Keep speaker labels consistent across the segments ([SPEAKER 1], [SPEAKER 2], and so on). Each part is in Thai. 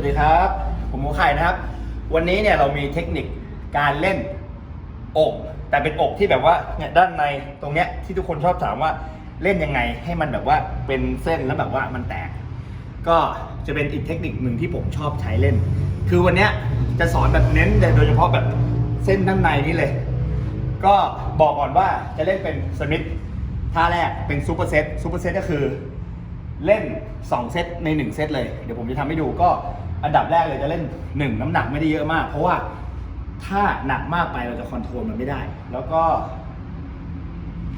[SPEAKER 1] วัสดีครับ ผมหมูไข่นะครับ วันนี้เนี่ยเรามีเทคนิคการเล่นอก แต่เป็นอกที่แบบว่าเนี่ยด้านในตรงเนี้ยที่ทุกคนชอบถามว่าเล่นยังไงให้มันแบบว่าเป็นเส้นแล้วแบบว่ามันแตก ก็จะเป็นอีกเทคนิคหนึ่งที่ผมชอบใช้เล่น คือวันเนี้ยจะสอนแบบเน้นโดยเฉพาะแบบเส้นด้านในนี่เลย ก็บอกก่อนว่าจะเล่นเป็นสมิธท่าแรกเป็นซูเปอร์เซตซูเปอร์เซตก็คือเล่น 2 เซตใน 1 เซตเลย เดี๋ยวผมจะทำให้ดูก็ อันดับแรกเลยจะเล่น1น้ำหนักไม่ได้เยอะมาก เพราะว่าถ้าหนักมากไปเราจะคอนโทรลมันไม่ได้ แล้วก็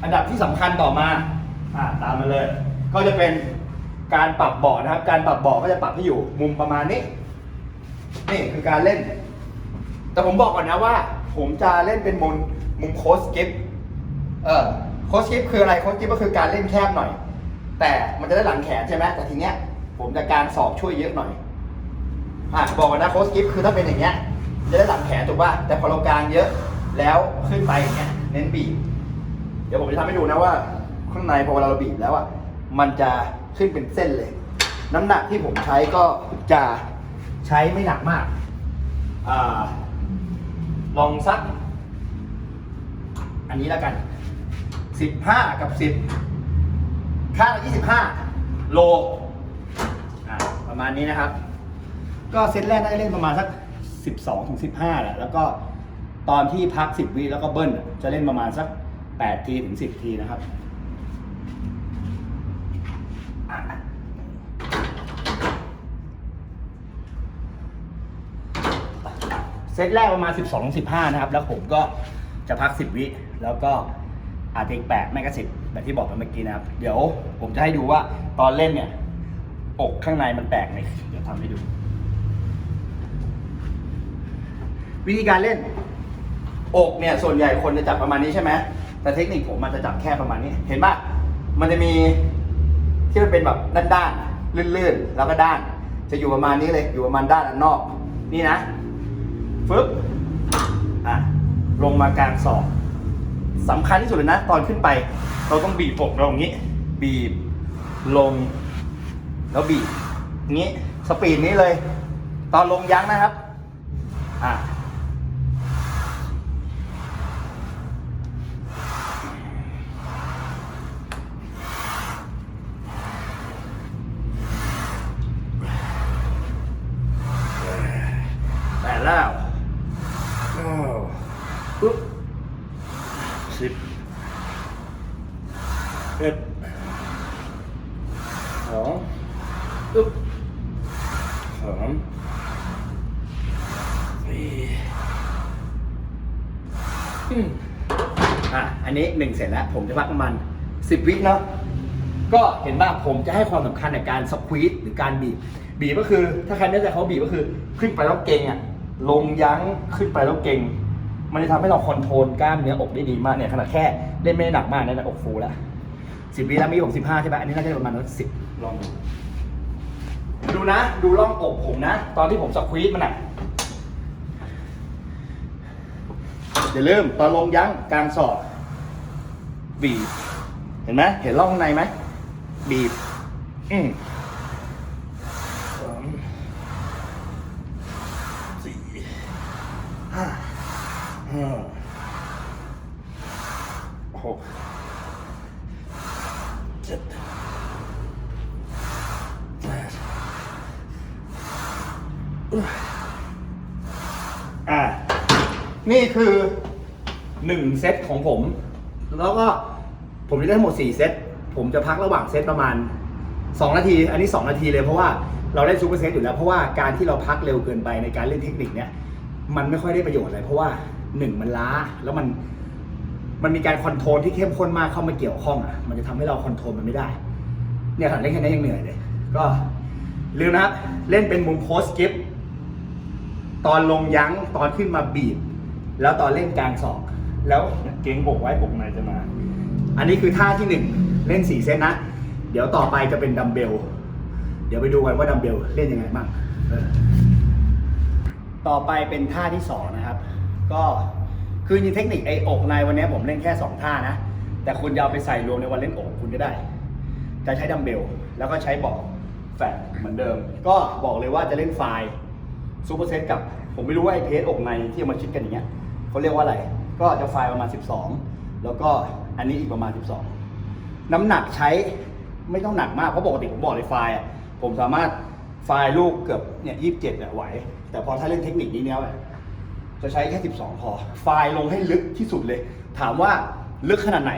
[SPEAKER 1] อันดับที่สำคัญต่อมาอ่าตามมาเลย ก็จะเป็นการปรับเบาะนะครับ การปรับเบาะก็จะปรับให้อยู่มุมประมาณนี้ นี่คือการเล่น แต่ผมบอกก่อนนะว่า ผมจะเล่นเป็นมุมมุมโค้ชกิฟเออโค้ชกิฟคืออะไรโค้ชกิฟก็คือการเล่นแคบหน่อย แต่มันจะได้หลังแขนใช่ไหมแต่ทีเนี้ย ผมจะการสอบช่วยเยอะหน่อย อะบอกก่อนะโค้ชกิฟคือถ้าเป็นอย่างเงี้ยจะได้หลังแขนถูกป่ะแต่พอเรากลางเยอะแล้วขึ้นไปอย่างเงี้ยเน้นบีบเดี๋ยวผมจะทำให้ดูนะว่าข้างในพอเวลาเราบีบแล้วอะมันจะขึ้นเป็นเส้นเลย น้ำหนักที่ผมใช้ก็จะใช้ไม่หนักมากอาลองสัก อันนี้แล้วกัน 15 กับ 10 ค่า 25 โลอ่าประมาณนี้นะครับ ก็เซตแรกได้เล่นประมาณสัก 12ถึง15แหละแล้วก็ตอนที่พัก 10วิแล้วก็เบิ้ลจะเล่นประมาณสัก 8 ทีถึง 10 ทีนะครับเซตแรกประมาณ 12ถึง15 นะครับ แล้วผมก็จะพัก 10 วิ แล้วก็อาจจะอีก8ไม่ก็10แบบที่บอกไปเมื่อกี้นะครับ เดี๋ยวผมจะให้ดูว่าตอนเล่นเนี่ย อกข้างในมันแตกไหมเดี๋ยวทำให้ดู วิธีการเล่น อกเนี่ยส่วนใหญ่คนจะจับประมาณนี้ใช่ไหมแต่เทคนิคผมมันจะจับแค่ประมาณนี้ เห็นปะมันจะมีที่มันเป็นแบบด้านๆลื่นๆ แล้วก็ด้าน จะอยู่ประมาณนี้เลยอยู่ประมาณด้านอันนอก นี่นะฟึบอะลงมากลางศอกสำคัญที่สุดเลยนะ ตอนขึ้นไป เราต้องบีบอกเราอย่างนี้ บีบลง แล้วบีบอย่างนี้สปีดนี้เลย ตอนลงยั้งนะครับ อะ แปดแล้วเก้าปุ๊บสิบเอ็ดสองปุ๊บสามสี่อืมอะ อันนี้หนึ่งเสร็จแล้ว ผมจะพักประมาณสิบวิเนาะก็เห็นป่ะผมจะให้ความสำคัญในการสควีตหรือการบีบ บีบก็คือ ถ้าใครไม่เข้าใจเขาบีบก็คือ ขึ้นไปแล้วเก่งอะ ลงยั้งขึ้นไปแล้วเก่ง มันจะทำให้เราคอนโทรลกล้ามเนื้ออกได้ดีมากเนี่ยขนาดแค่เล่นไม่ได้หนักมากนะแต่อกฟูแล้วสิบวิแล้วมีผมสิบห้าใช่ไหมอันนี้น่าจะประมาณสิบลองดูดูนะ ดูร่องอกผมนะ ตอนที่ผมสควีตมันอะอย่าลืมตอนลงยั้งกลางศอกบีบ เห็นไหมเห็นร่องข้างในไหมบีบ อืม นี่คือหนึ่งเซตของผม แล้วก็ผมจะได้ทั้งหมด4เซต ผมจะพักระหว่างเซตประมาณ 2 นาที อันนี้ 2 นาทีเลยเพราะว่าเราได้ซูเปอร์เซตอยู่แล้ว เพราะว่าการที่เราพักเร็วเกินไปในการเล่นเทคนิคเนี้ยมันไม่ค่อยได้ประโยชน์อะไรเพราะว่าหนึ่งมันล้าแล้วมันมันมีการคอนโทรลที่เข้มข้นมากเข้ามาเกี่ยวข้องอะมันจะทำให้เราคอนโทรลมันไม่ได้ เนี่ยขนาดเล่นแค่นี้ยังเหนื่อยเลย ก็ลืมนะครับ เล่นเป็นมุมโพสกิฟตอนลงยั้งตอนขึ้นมาบีบ แล้วตอนเล่นกลางศอก แล้วเก่งอกไว้อกในจะมา อันนี้คือท่าที่หนึ่งเล่นสี่เซตนะ เดี๋ยวต่อไปจะเป็นดัมเบล เดี๋ยวไปดูกันว่าดัมเบลเล่นยังไงบ้างต่อไปเป็นท่าที่สองนะครับ ก็คือจริงเทคนิคไอ้อกในวันนี้ผมเล่นแค่สองท่านะ แต่คุณจะเอาไปใส่รวมในวันเล่นอกคุณก็ได้ จะใช้ดัมเบล แล้วก็ใช้บอก
[SPEAKER 2] แฟตเหมือนเดิม ก็บอกเลยว่าจะเล่นไฟล์ซูเปอร์เซตกับ ผมไม่รู้ว่าไอ้เพจอกในที่เอามาชิดกันอย่างเงี้ย เขาเรียกว่าอะไร ก็จะไฟล์ประมาณ 12 แล้วก็อันนี้อีกประมาณ 12 น้ำหนักใช้ไม่ต้องหนักมาก เพราะปกติผมบอกเลยไฟล์ผมสามารถไฟล์ลูกเกือบเนี่ยยีเนี่ยไหว แต่พอถ้าเล่นเทคนิคนี้เนี้ยจะใช้แค่ 12 พอ ไฟล์ลงให้ลึกที่สุดเลย ถามว่าลึกขนาดไหน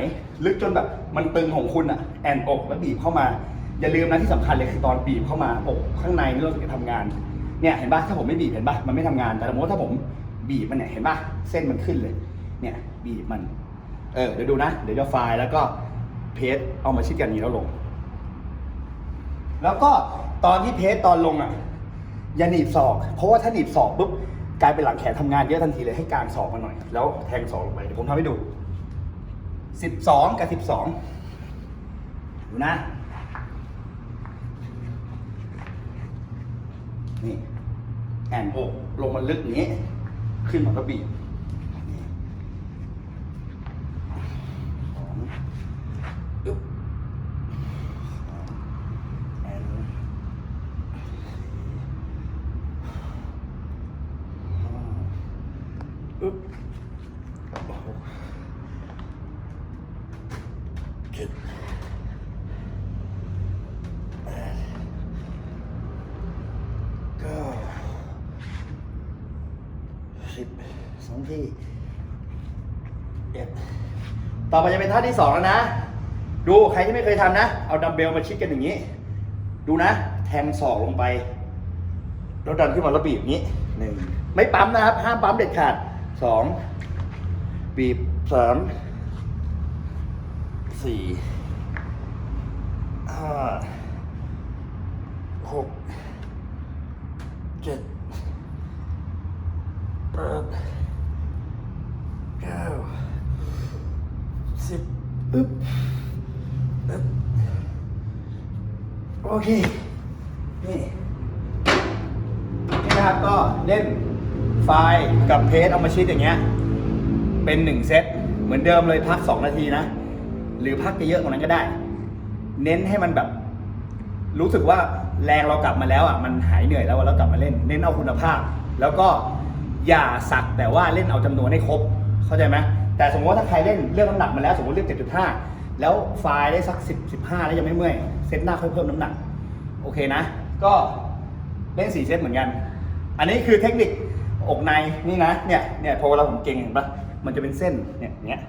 [SPEAKER 2] ลึกจนแบบมันตึงของคุณอะแอนอกแล้วบีบเข้ามา อย่าลืมนะที่สำคัญเลยคือตอนบีบเข้ามาอกข้างในนี่เราจะทำงานเนี่ยเห็นปะถ้าผมไม่บีบเห็นปะมันไม่ทำงานแต่สมมติถ้าผม บีบมันเนี่ยเห็นปะเส้นมันขึ้นเลย เนี่ยบีบมัน เออเดี๋ยวดูนะ เดี๋ยวจะไฟล์แล้วก็เพจเอามาชิดกันอย่างนี้แล้วลง แล้วก็ตอนที่เพจตอนลงอะอย่าหนีบศอก เพราะว่าถ้าหนีบศอกปุ๊บกลายเป็นหลังแขนทำงานเยอะทันทีเลยให้กางศอกมาหน่อย แล้วแทงศอกลงไปเดี๋ยวผมทำให้ดูสิบสองกับสิบสองดูนะ นี่แอนอกลงมาลึกอย่างนี้ ขึ้นมาก็บีบอึ๊บสองแอนห้าอึ๊บโอ้โหเจ็ดแปด เก้าสิบสอง ที่เอ็ดต่อไปจะเป็นท่าที่สองแล้วนะ ดูใครที่ไม่เคยทำนะ เอาดัมเบลมาชิดกันอย่างนี้ ดูนะ แทงศอกลงไป แล้วดันขึ้นมาแล้วบีบอย่างนี้หนึ่งไม่ปั๊มนะครับ ห้ามปั๊มเด็ดขาดสองบีบสามสี่ห้าหก เจ็ดแปดเก้าสิบอึ๊บอึ๊บโอ เค นี่นี่นะครับก็เล่นไฟล์กับเพจเอามาชิดอย่างเงี้ย เป็นหนึ่งเซต เหมือนเดิมเลยพัก 2 นาทีนะ หรือพักจะเยอะกว่านั้นก็ได้ เน้นให้มันแบบ รู้สึกว่าแรงเรากลับมาแล้วอะ มันหายเหนื่อยแล้วอะแล้วกลับมาเล่น เน้นเอาคุณภาพ แล้วก็อย่าสักแต่ว่าเล่นเอาจำนวนให้ครบ เข้าใจไหมแต่สมมติว่าถ้าใครเล่นเรื่องน้ำหนักมาแล้ว สมมติเล่น7.5 แล้วไฟล์ได้สัก 10 15 แล้วยังไม่เมื่อย เซตหน้าค่อยเพิ่มน้ำหนัก โอเคนะ ก็เล่น4เซตเหมือนกัน อันนี้คือเทคนิคอกในนี่นะ เนี่ย เนี่ยพอเวลาผมเก่งเห็นปะมันจะเป็นเส้น เนี่ยอย่างเงี้ย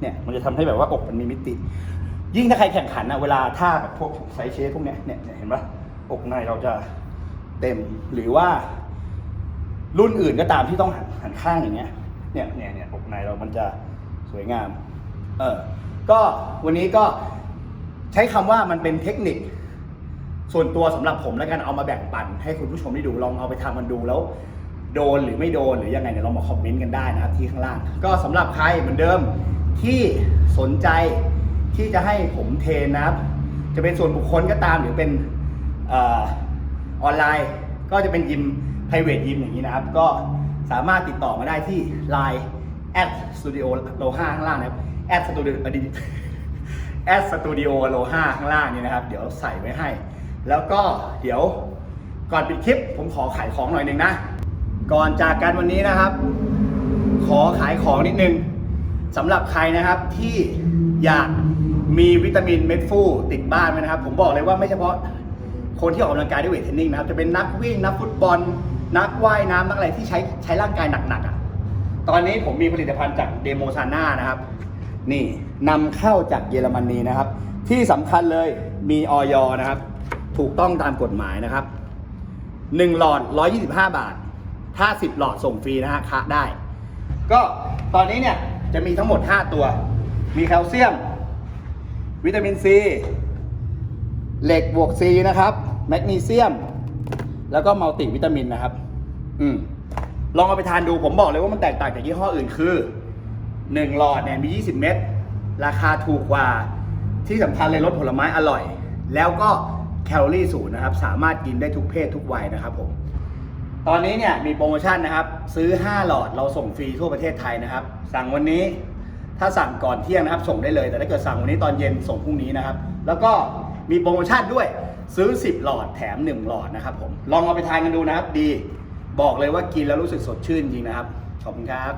[SPEAKER 2] เนี่ย มันจะทำให้แบบว่าอกมันมีมิติ ยิ่งถ้าใครแข่งขันนะเวลาท่าแบบพวกไซเชฟพวกเนี้ยเนี่ยเนี่ย เห็นปะอกในเราจะเต็ม หรือว่า รุ่นอื่นก็ตามที่ต้องหันหันข้างอย่างเงี้ย เนี่ย เนี่ย เนี่ย อกในเรามันจะสวยงาม เออ ก็วันนี้ก็ใช้คำว่ามันเป็นเทคนิค ส่วนตัวสำหรับผมแล้วกันเอามาแบ่งปัน ให้คุณผู้ชมได้ดูลองเอาไปทำมันดูแล้ว โดนหรือไม่โดนหรือยังไงเนี่ยลองมาคอมเมนต์กันได้นะครับที่ข้างล่าง ก็สำหรับใครเหมือนเดิมที่สนใจที่จะให้ผมเทรนนะครับ จะเป็นส่วนบุคคลก็ตามหรือเป็นออออนไลน์ ก็จะเป็นยิม private ยิมอย่างนี้นะครับ ก็สามารถติดต่อมาได้ที่ Line at studio โลห้าข้างล่างนะครับ at studio แอดสตูดิโอโลห้าข้างล่างนี่นะครับ เดี๋ยวใส่ไว้ให้ แล้วก็เดี๋ยวก่อนปิดคลิป ผมขอขายของหน่อยหนึ่งนะ ก่อนจากกันวันนี้นะครับ ขอขายของนิดนึงสำหรับใครนะครับที่อยากมีวิตามินเม็ดฟูติดบ้านไว้นะครับ ผมบอกเลยว่าไม่เฉพาะคนที่ออกกำลังกายด้วยเวทเทรนนิ่งนะครับ จะเป็นนักวิ่งนักฟุตบอล นักว่ายน้ำนักอะไรที่ใช้ใช้ร่างกายหนักๆอะตอนนี้ผมมีผลิตภัณฑ์จากเดโมซาน่านะครับ นี่นำเข้าจากเยอรมนีนะครับ ที่สำคัญเลยมีออยนะครับ ถูกต้องตามกฎหมายนะครับ 1 หลอด 125 บาท ถ้า 10 หลอดส่งฟรีนะฮะคะได้ ก็ตอนนี้เนี่ยจะมีทั้งหมด 5 ตัว มีแคลเซียม วิตามินซี เหล็กบวกซีนะครับ แมกนีเซียม แล้วก็มัลติวิตามินนะครับ อืมลองเอาไปทานดูผมบอกเลยว่ามันแตกต่างจากยี่ห้ออื่นคือ 1 หลอดเนี่ยมี 20 เม็ดราคาถูกกว่าที่สำคัญเลยรสผลไม้อร่อย แล้วก็ แคลอรี่ศูนย์นะครับ สามารถกินได้ทุกเพศทุกวัยนะครับผม ตอนนี้เนี่ยมีโปรโมชั่นนะครับ ซื้อ 5 หลอดเราส่งฟรีทั่วประเทศไทยนะครับ สั่งวันนี้ถ้าสั่งก่อนเที่ยงนะครับ ส่งได้เลย แต่ถ้าเกิดสั่งวันนี้ตอนเย็นส่งพรุ่งนี้นะครับ แล้วก็มีโปรโมชั่นด้วยซื้อ 10 หลอดแถม 1 หลอดนะครับผมลองเอาไปทานกันดูนะครับ ดี บอกเลยว่ากินแล้วรู้สึกสดชื่นจริงนะครับขอบคุณครับ